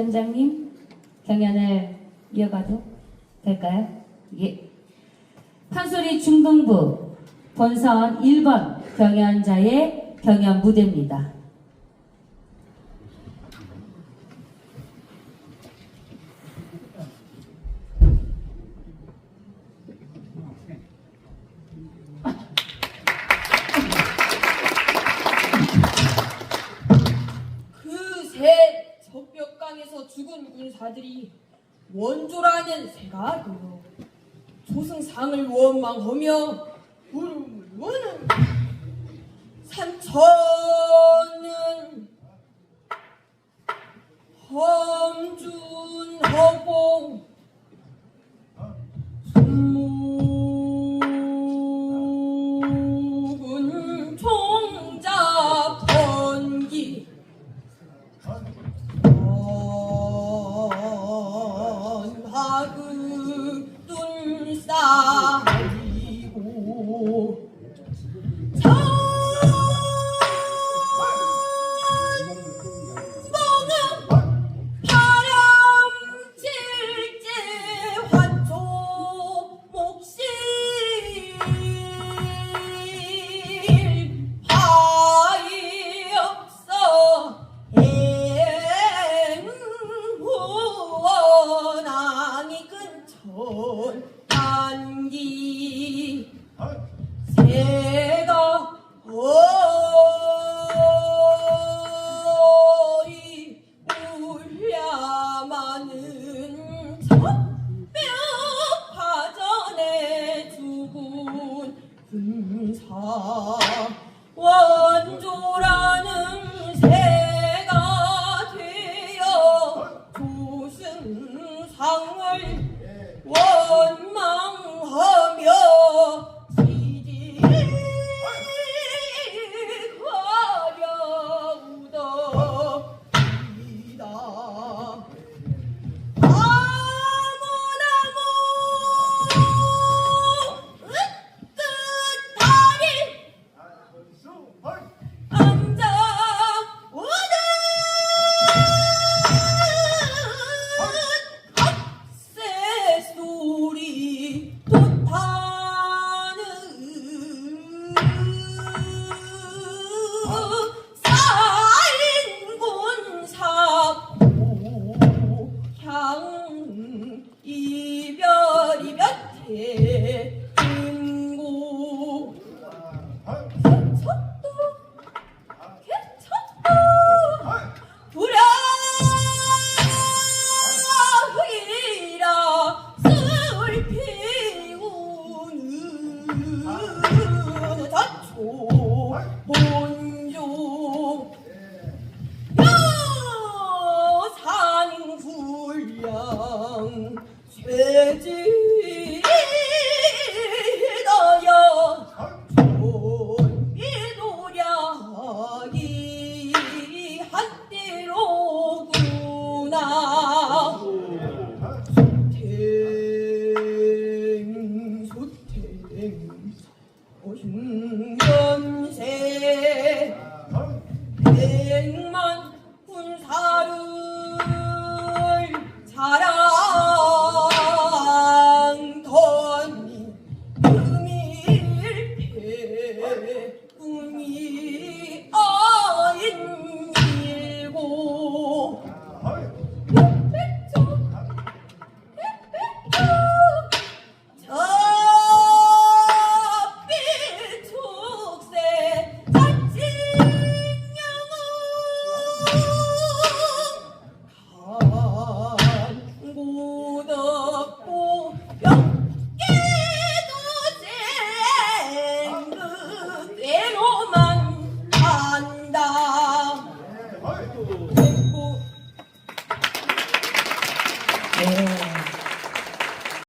원장님 경연을 이어가도 될까요? 예. 판소리 중등부 본선 1번 경연자의 경연 무대입니다. 죽은 군사들이 원조라는 되어 조승상을 원망하며 울무는 산천은 험준허공 단기. 새가 어이 울야마는 적벽 파전에 죽은 군사 원조라는 새가 되어 조승상을 원 본주 나산불량 죄지